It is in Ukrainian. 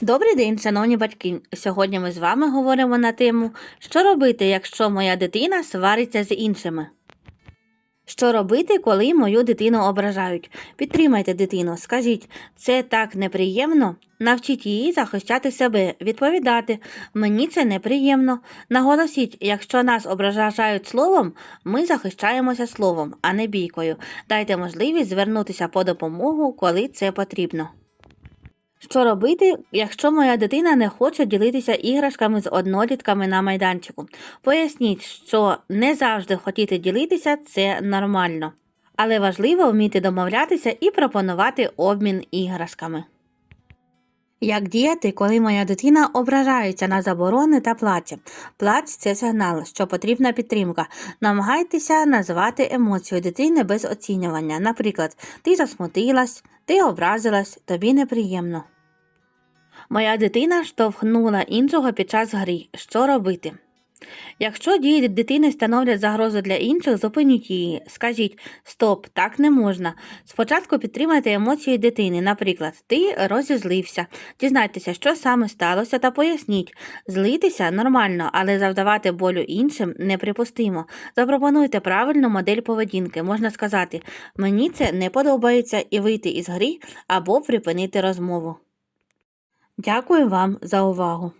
Добрий день, шановні батьки. Сьогодні ми з вами говоримо на тему, що робити, якщо моя дитина свариться з іншими. Що робити, коли мою дитину ображають? Підтримайте дитину, скажіть, це так неприємно. Навчіть її захищати себе, відповідати. Мені це неприємно. Наголосіть, якщо нас ображають словом, ми захищаємося словом, а не бійкою. Дайте можливість звернутися по допомогу, коли це потрібно. Що робити, якщо моя дитина не хоче ділитися іграшками з однолітками на майданчику? Поясніть, що не завжди хотіти ділитися це нормально, але важливо вміти домовлятися і пропонувати обмін іграшками. Як діяти, коли моя дитина ображається на заборони та плаче? Плач це сигнал, що потрібна підтримка. Намагайтеся називати емоцію дитини без оцінювання. Наприклад, ти засмутилась, ти образилась, тобі неприємно. Моя дитина штовхнула іншого під час гри. Що робити? Якщо дії дитини становлять загрозу для інших, зупиніть її. Скажіть Стоп, так не можна. Спочатку підтримайте емоції дитини. Наприклад, ти розізлився. Дізнайтеся, що саме сталося, та поясніть. Злитися нормально, але завдавати болю іншим неприпустимо. Запропонуйте правильну модель поведінки. Можна сказати, мені це не подобається і вийти із гри або припинити розмову. Дякую вам за увагу.